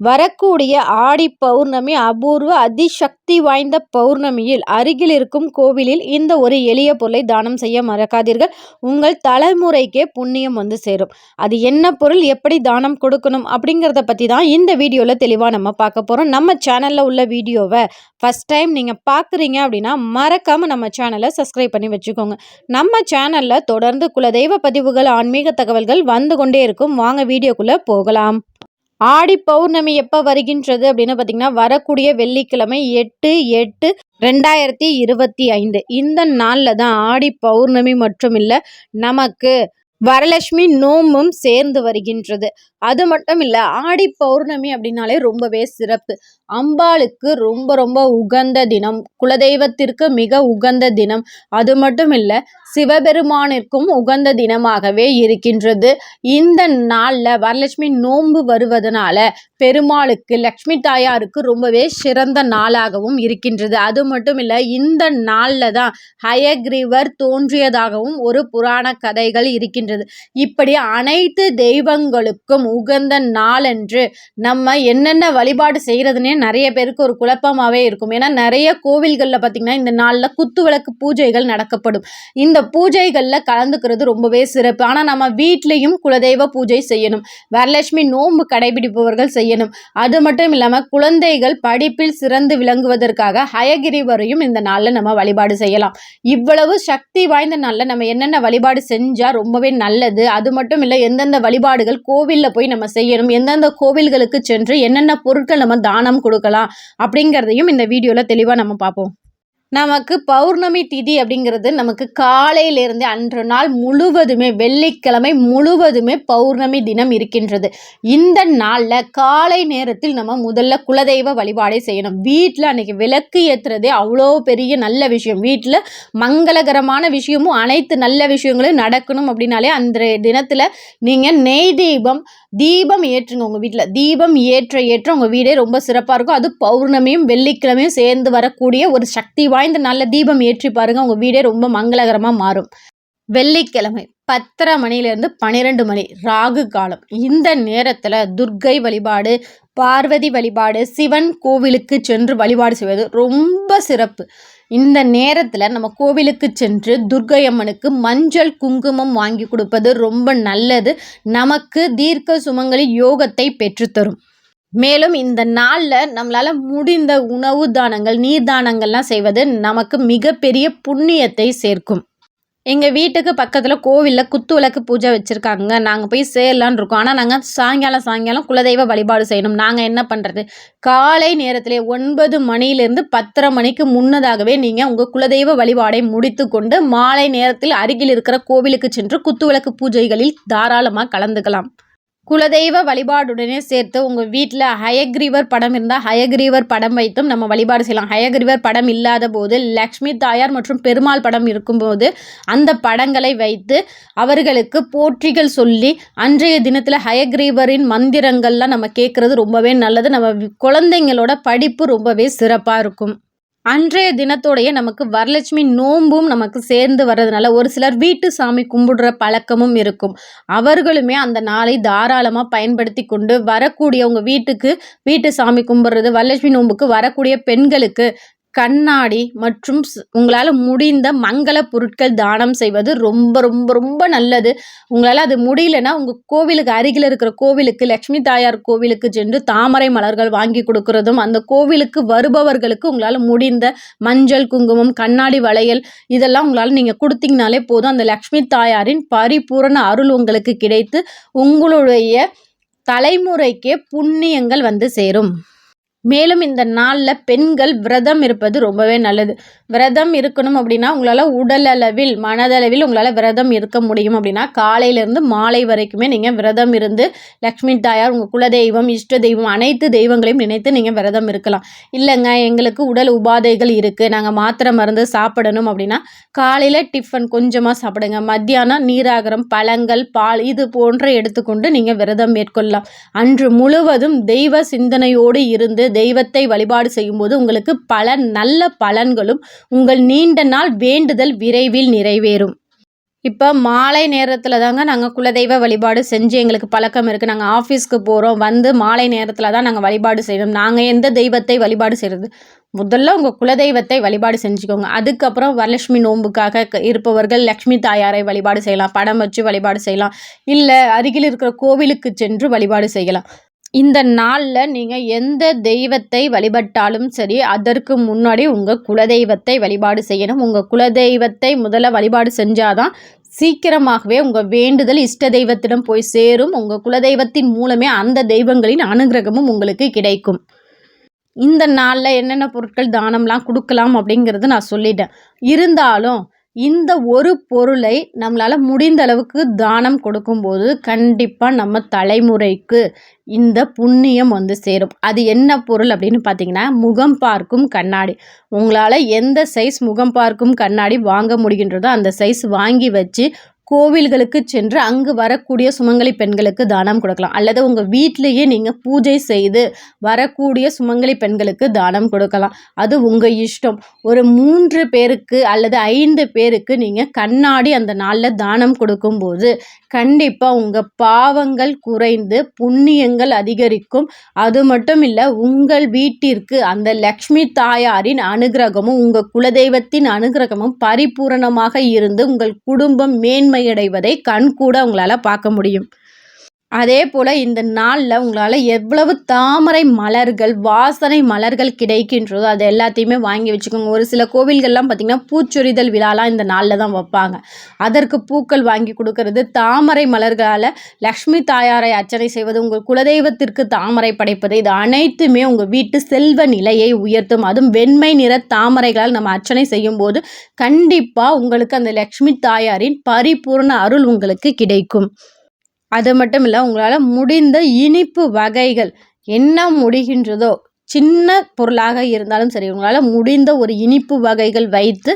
வரக்கூடிய ஆடி பௌர்ணமி அபூர்வ அதிசக்தி வாய்ந்த பௌர்ணமியில் அருகில் இருக்கும் கோவிலில் இந்த ஒரு எளிய பொருளை தானம் செய்ய மறக்காதீர்கள். உங்கள் தலைமுறைக்கே புண்ணியம் வந்து சேரும். அது என்ன பொருள் எப்படி தானம் கொடுக்கணும் அப்படிங்கிறத பற்றி தான் இந்த வீடியோவில் தெளிவாக நம்ம பார்க்க போகிறோம் நம்ம சேனலில் உள்ள வீடியோவை ஃபஸ்ட் டைம் நீங்கள் பார்க்குறீங்க அப்படின்னா மறக்காமல் நம்ம சேனலை சப்ஸ்கிரைப் பண்ணி வச்சுக்கோங்க. நம்ம சேனலில் தொடர்ந்து குலதெய்வ பதிவுகள் ஆன்மீக தகவல்கள் வந்து கொண்டே இருக்கும். வாங்க வீடியோக்குள்ளே போகலாம். ஆடி பௌர்ணமி எப்போ வருகின்றது அப்படின்னு பார்த்தீங்கன்னா வரக்கூடிய வெள்ளிக்கிழமை எட்டு எட்டு ரெண்டாயிரத்தி இருபத்தி ஐந்து. இந்த நாளில் தான் ஆடி பௌர்ணமி மட்டும் இல்லை நமக்கு வரலட்சுமி நோம்பும் சேர்ந்து வருகின்றது. அது மட்டும் இல்லை ஆடி பௌர்ணமி அப்படின்னாலே ரொம்பவே சிறப்பு. அம்பாளுக்கு ரொம்ப ரொம்ப உகந்த தினம். குலதெய்வத்திற்கு மிக உகந்த தினம். அது மட்டும் இல்லை சிவபெருமானிற்கும் உகந்த தினமாகவே இருக்கின்றது. இந்த நாளில் வரலட்சுமி நோன்பு வருவதனால பெருமாளுக்கு லக்ஷ்மி தாயாருக்கு ரொம்பவே சிறந்த நாளாகவும் இருக்கின்றது. அது மட்டும் இல்லை இந்த நாளில் தான் ஹயக்ரீவர் தோன்றியதாகவும் ஒரு புராண கதைகள் இருக்கின்றன. இருக்கின்றது. இப்படி அனைத்து தெய்வங்களுக்கும் உகந்த நாளன்று நம்ம என்னென்ன வழிபாடு செய்கிறதுனே நிறைய பேருக்கு ஒரு குழப்பமாகவே இருக்கும். ஏன்னா நிறைய கோவில்களில் பார்த்திங்கன்னா இந்த நாளில் குத்து விளக்கு பூஜைகள் நடக்கப்படும். இந்த பூஜைகளில் கலந்துக்கிறது ரொம்பவே சிறப்பு. ஆனால் நம்ம வீட்லேயும் குலதெய்வ பூஜை செய்யணும். வரலட்சுமி நோன்பு கடைபிடிப்பவர்கள் செய்யணும். அது மட்டும் இல்லாமல் குழந்தைகள் படிப்பில் சிறந்து விளங்குவதற்காக ஹயகிரிவரையும் இந்த நாளில் நம்ம வழிபாடு செய்யலாம். இவ்வளவு சக்தி வாய்ந்த நாளில் நம்ம என்னென்ன வழிபாடு செஞ்சால் ரொம்பவே நல்லது. அது மட்டும் இல்லை எந்தெந்த வழிபாடுகள் கோவிலில் போய் நம்ம செய்யணும் எந்தெந்த கோவில்களுக்கு சென்று என்னென்ன பொருட்கள் நம்ம தானம் கொடுக்கலாம் அப்படிங்கிறதையும் இந்த வீடியோவில் தெளிவாக நம்ம பார்ப்போம். நமக்கு பௌர்ணமி திதி அப்படிங்கிறது நமக்கு காலையிலிருந்து அன்று நாள் முழுவதுமே வெள்ளிக்கிழமை முழுவதுமே பௌர்ணமி தினம் இருக்கின்றது. இந்த நாளில் காலை நேரத்தில் நம்ம முதல்ல குலதெய்வ வழிபாடே செய்யணும். வீட்டில் அன்றைக்கி விளக்கு ஏற்றுறதே அவ்வளோ பெரிய நல்ல விஷயம். வீட்டில் மங்களகரமான விஷயமும் அனைத்து நல்ல விஷயங்களும் நடக்கணும் அப்படின்னாலே அந்த தினத்தில் நீங்கள் நெய் தீபம் தீபம் ஏற்றுங்க உங்கள் வீட்டில் தீபம் ஏற்ற ஏற்ற உங்கள் வீடே ரொம்ப சிறப்பாக இருக்கும். அது பௌர்ணமியும் வெள்ளிக்கிழமையும் சேர்ந்து வரக்கூடிய ஒரு சக்தி வாய்ந்த நல்ல தீபம் ஏற்றி பாருங்கள் உங்கள் வீடே ரொம்ப மங்களகரமாக மாறும். வெள்ளிக்கிழமை பத்தரை மணிலேருந்து பன்னிரெண்டு மணி ராகு காலம். இந்த நேரத்தில் துர்க்கை வழிபாடு பார்வதி வழிபாடு சிவன் கோவிலுக்கு சென்று வழிபாடு செய்வது ரொம்ப சிறப்பு. இந்த நேரத்தில் நம்ம கோவிலுக்கு சென்று துர்க்கை அம்மனுக்கு மஞ்சள் குங்குமம் வாங்கி கொடுப்பது ரொம்ப நல்லது. நமக்கு தீர்க்க சுமங்களில் யோகத்தை பெற்றுத்தரும். மேலும் இந்த நாளில் நம்மளால் முடிந்த உணவு தானங்கள் நீர் தானங்கள்லாம் செய்வது நமக்கு மிகப்பெரிய புண்ணியத்தை சேர்க்கும். எங்கள் வீட்டுக்கு பக்கத்தில் கோவிலில் குத்து விளக்கு பூஜை வச்சுருக்காங்க. நாங்கள் போய் சேரலான்னு இருக்கோம். ஆனால் நாங்கள் சாயங்காலம் சாயங்காலம் குலதெய்வ வழிபாடு செய்யணும். நாங்கள் என்ன பண்ணுறது காலை நேரத்திலே ஒன்பது மணிலேருந்து பத்தரை மணிக்கு முன்னதாகவே நீங்கள் உங்கள் குலதெய்வ வழிபாடை முடித்து கொண்டு மாலை நேரத்தில் அருகில் இருக்கிற கோவிலுக்கு சென்று குத்து விளக்கு பூஜைகளில் தாராளமாக கலந்துக்கலாம். குலதெய்வ வழிபாடுடனே சேர்த்து உங்கள் வீட்டில் ஹயக்ரீவர் படம் இருந்தால் ஹயக்ரீவர் படம் வைத்தும் நம்ம வழிபாடு செய்யலாம். ஹயக்ரீவர் படம் இல்லாத போது லக்ஷ்மி தாயார் மற்றும் பெருமாள் படம் இருக்கும்போது அந்த படங்களை வைத்து அவர்களுக்கு போற்றிகள் சொல்லி அன்றைய தினத்தில் ஹயக்ரீவரின் மந்திரங்கள்லாம் நம்ம கேட்குறது ரொம்பவே நல்லது. நம்ம குழந்தைங்களோட படிப்பு ரொம்பவே சிறப்பாக இருக்கும். அன்றைய தினத்தோடைய நமக்கு வரலட்சுமி நோன்பும் நமக்கு சேர்ந்து வர்றதுனால ஒரு சிலர் வீட்டு சாமி கும்பிடுற பழக்கமும் இருக்கும். அவர்களுமே அந்த நாளை தாராளமாக பயன்படுத்தி கொண்டு வரக்கூடிய உங்கள் வீட்டுக்கு வீட்டு சாமி கும்பிட்றது வரலட்சுமி நோன்புக்கு வரக்கூடிய பெண்களுக்கு கண்ணாடி மற்றும் உங்களால் முடிந்த மங்கள பொருட்கள் தானம் செய்வது ரொம்ப ரொம்ப ரொம்ப நல்லது. உங்களால் அது முடியலன்னா உங்கள் கோவிலுக்கு அருகில் இருக்கிற கோவிலுக்கு லக்ஷ்மி தாயார் கோவிலுக்கு சென்று தாமரை மலர்கள் வாங்கி கொடுக்கறதும் அந்த கோவிலுக்கு வருபவர்களுக்கு உங்களால் முடிந்த மஞ்சள் குங்குமம் கண்ணாடி வளையல் இதெல்லாம் உங்களால் நீங்கள் கொடுத்தீங்கனாலே போதும். அந்த லக்ஷ்மி தாயாரின் பரிபூரண அருள் உங்களுக்கு கிடைத்து உங்களுடைய தலைமுறைக்கே புண்ணியங்கள் வந்து சேரும். மேலும் இந்த நாளில் பெண்கள் விரதம் இருப்பது ரொம்பவே நல்லது. விரதம் இருக்கணும் அப்படின்னா உங்களால் உடலளவில் மனதளவில் உங்களால் விரதம் இருக்க முடியும் அப்படின்னா காலையிலேருந்து மாலை வரைக்குமே நீங்கள் விரதம் இருந்து லக்ஷ்மி தாயார் உங்கள் குலதெய்வம் இஷ்ட தெய்வம் அனைத்து தெய்வங்களையும் நினைத்து நீங்கள் விரதம் இருக்கலாம். இல்லைங்க எங்களுக்கு உடல் உபாதைகள் இருக்குது நாங்கள் மாத்திரை மருந்து சாப்பிடணும் அப்படின்னா காலையில் டிஃபன் கொஞ்சமாக சாப்பிடுங்க. மத்தியானம் நீராகரம் பழங்கள் பால் இது போன்ற எடுத்துக்கொண்டு நீங்கள் விரதம் மேற்கொள்ளலாம். அன்று முழுவதும் தெய்வ சிந்தனையோடு இருந்து தெய்வத்தை வழிபாடு செய்யும்போது உங்களுக்கு பல நல்ல பலன்களும் உங்கள் நீண்ட நாள் வேண்டுதல் விரைவில் நிறைவேறும். இப்போ மாலை நேரத்தில் தாங்க நாங்கள் குலதெய்வ வழிபாடு செஞ்சு எங்களுக்கு பழக்கம் இருக்குது நாங்கள் ஆஃபீஸ்க்கு போகிறோம் வந்து மாலை நேரத்தில் தான் நாங்கள் வழிபாடு செய்யணும். நாங்கள் எந்த தெய்வத்தை வழிபாடு செய்கிறது முதல்ல உங்கள் குலதெய்வத்தை வழிபாடு செஞ்சுக்கோங்க. அதுக்கப்புறம் வரலட்சுமி நோன்புக்காக க- இருப்பவர்கள் லக்ஷ்மி தாயாரை வழிபாடு செய்யலாம் படம் வச்சு வழிபாடு செய்யலாம். இல்லை அருகில் இருக்கிற கோவிலுக்கு சென்று வழிபாடு செய்யலாம். இந்த நாளில் நீங்கள் எந்த தெய்வத்தை வழிபட்டாலும் சரி அதற்கு முன்னாடி உங்கள் குலதெய்வத்தை வழிபாடு செய்யணும். உங்கள் குலதெய்வத்தை முதல்ல வழிபாடு செஞ்சாதான் சீக்கிரமாகவே உங்கள் வேண்டுதல் இஷ்ட தெய்வத்திடம் போய் சேரும். உங்கள் குலதெய்வத்தின் மூலமே அந்த தெய்வங்களின் அனுகிரகமும் உங்களுக்கு கிடைக்கும். இந்த நாளில் என்னென்ன பொருட்கள் தானம்லாம் கொடுக்கலாம் அப்படிங்கிறது நான் சொல்லிட்டேன். இருந்தாலும் இந்த ஒரு பொருளை நம்மளால் முடிந்த அளவுக்கு தானம் கொடுக்கும்போது கண்டிப்பாக நம்ம தலைமுறைக்கு இந்த புண்ணியம் வந்து சேரும். அது என்ன பொருள் அப்படின்னு பார்த்தீங்கன்னா முகம் பார்க்கும் கண்ணாடி. உங்களால் எந்த சைஸ் முகம் பார்க்கும் கண்ணாடி வாங்க முடிகின்றதோ அந்த சைஸ் வாங்கி வச்சு கோவில்களுக்கு சென்று அங்கு வரக்கூடிய சுமங்கலி பெண்களுக்கு தானம் கொடுக்கலாம். அல்லது உங்கள் வீட்டிலேயே நீங்கள் பூஜை செய்து வரக்கூடிய சுமங்கலி பெண்களுக்கு தானம் கொடுக்கலாம். அது உங்கள் இஷ்டம். ஒரு மூன்று பேருக்கு அல்லது ஐந்து பேருக்கு நீங்கள் கண்ணாடி அந்த நாளில் தானம் கொடுக்கும்போது கண்டிப்பாக உங்கள் பாவங்கள் குறைந்து புண்ணியங்கள் அதிகரிக்கும். அது மட்டும் இல்லை உங்கள் வீட்டிற்கு அந்த லக்ஷ்மி தாயாரின் அனுகிரகமும் உங்கள் குலதெய்வத்தின் அனுகிரகமும் பரிபூரணமாக இருந்து உங்கள் குடும்பம் மேன்மையடைவதை கண்கூட உங்களால் பார்க்க முடியும். அதே போல் இந்த நாளில் உங்களால் எவ்வளவு தாமரை மலர்கள் வாசனை மலர்கள் கிடைக்கின்றதோ அது எல்லாத்தையுமே வாங்கி வச்சுக்கோங்க. ஒரு சில கோவில்கள்லாம் பார்த்திங்கன்னா பூச்சொரிதல் விழாலாம் இந்த நாளில் தான் வைப்பாங்க. அதற்கு பூக்கள் வாங்கி கொடுக்கறது தாமரை மலர்களால் லக்ஷ்மி தாயாரை அர்ச்சனை செய்வது உங்கள் குலதெய்வத்திற்கு தாமரை படைப்பது இது அனைத்துமே உங்கள் வீட்டு செல்வ நிலையை உயர்த்தும். அதுவும் வெண்மை நிற தாமரைகளால் நம்ம அர்ச்சனை செய்யும்போது கண்டிப்பாக உங்களுக்கு அந்த லக்ஷ்மி தாயாரின் பரிபூர்ண அருள் உங்களுக்கு கிடைக்கும். அது மட்டும் இல்லை உங்களால் முடிந்த இனிப்பு வகைகள் என்ன முடிகின்றதோ சின்ன பொருளாக இருந்தாலும் சரி உங்களால் முடிந்த ஒரு இனிப்பு வகைகள் வைத்து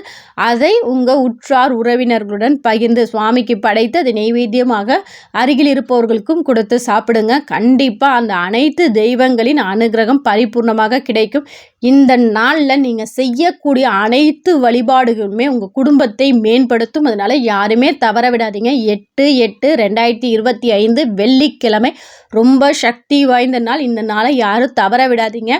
அதை உங்கள் உற்றார் உறவினர்களுடன் பகிர்ந்து சுவாமிக்கு படைத்து அதை நெய்வேத்தியமாக அருகில் இருப்பவர்களுக்கும் கொடுத்து சாப்பிடுங்க. கண்டிப்பாக அந்த அனைத்து தெய்வங்களின் அனுகிரகம் பரிபூர்ணமாக கிடைக்கும். இந்த நாளில் நீங்கள் செய்யக்கூடிய அனைத்து வழிபாடுகளுமே உங்கள் குடும்பத்தை மேம்படுத்தும். அதனால் யாருமே தவற விடாதீங்க. எட்டு எட்டு ரெண்டாயிரத்தி இருபத்தி ஐந்து வெள்ளிக்கிழமை. ரொம்ப சக்தி வாய்ந்த நாள். இந்த நாளை யாரும் தவற விடாதீங்க.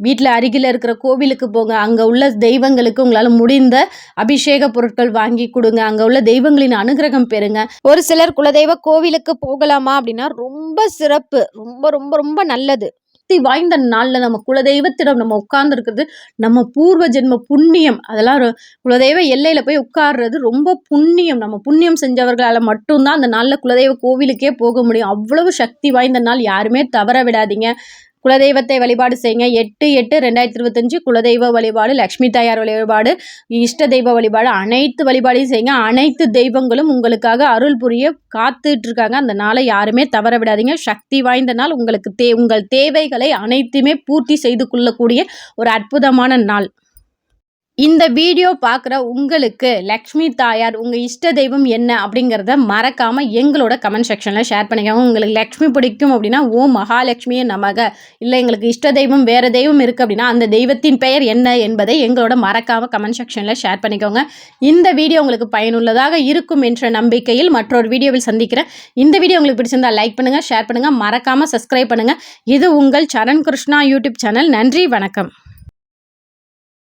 வீட்டில் அருகில் இருக்கிற கோவிலுக்கு போங்க. அங்கே உள்ள தெய்வங்களுக்கு உங்களால் முடிந்த அபிஷேக பொருட்கள் வாங்கி கொடுங்க. அங்கே உள்ள தெய்வங்களின் அனுகிரகம் பெறுங்க. ஒரு சிலர் குலதெய்வ கோவிலுக்கு போகலாமா அப்படின்னா ரொம்ப சிறப்பு. ரொம்ப ரொம்ப ரொம்ப நல்லது. சக்தி வாய்ந்த நாளில் நம்ம குலதெய்வத்திடம் நம்ம உட்கார்ந்துருக்கிறது நம்ம பூர்வ ஜென்ம புண்ணியம். அதெல்லாம் குலதெய்வ எல்லையில் போய் உட்கார்றது ரொம்ப புண்ணியம். நம்ம புண்ணியம் செஞ்சவர்களால் மட்டும்தான் அந்த நாளில் குலதெய்வ கோவிலுக்கே போக முடியும். அவ்வளவு சக்தி வாய்ந்த நாள் யாருமே தவற விடாதீங்க. குலதெய்வத்தை வழிபாடு செய்யுங்க. எட்டு எட்டு ரெண்டாயிரத்தி இருபத்தஞ்சு குலதெய்வ வழிபாடு லக்ஷ்மி தாயார் வழிபாடு இஷ்ட தெய்வ வழிபாடு அனைத்து வழிபாடையும் செய்யுங்க. அனைத்து தெய்வங்களும் உங்களுக்காக அருள் புரிய காத்துட்டு இருக்காங்க அந்த நாளை யாருமே தவற விடாதீங்க. சக்தி வாய்ந்த நாள். உங்களுக்கு தே உங்கள் தேவைகளை அனைத்துமே பூர்த்தி செய்து கொள்ளக்கூடிய ஒரு அற்புதமான நாள். இந்த வீடியோ பார்க்குற உங்களுக்கு லக்ஷ்மி தாயார் உங்கள் இஷ்ட தெய்வம் என்ன அப்படிங்கிறத மறக்காமல் எங்களோட கமெண்ட் செக்ஷனில் ஷேர் பண்ணிக்கோங்க உங்களுக்கு லக்ஷ்மி பிடிக்கும் அப்படின்னா ஓ மகாலட்சுமியே நமக. இல்லை எங்களுக்கு இஷ்ட தெய்வம் வேறு தெய்வம் இருக்குது அப்படின்னா அந்த தெய்வத்தின் பெயர் என்ன என்பதை எங்களோட மறக்காமல் கமெண்ட் செக்ஷனில் ஷேர் பண்ணிக்கோங்க. இந்த வீடியோ உங்களுக்கு பயனுள்ளதாக இருக்கும் என்ற நம்பிக்கையில் மற்றொரு வீடியோவில் சந்திக்கிறேன். இந்த வீடியோ உங்களுக்கு பிடிச்சிருந்தா லைக் பண்ணுங்கள் ஷேர் பண்ணுங்கள் மறக்காமல் சப்ஸ்கிரைப் பண்ணுங்கள் இது உங்கள் சரண் கிருஷ்ணா யூடியூப் சேனல் நன்றி வணக்கம்.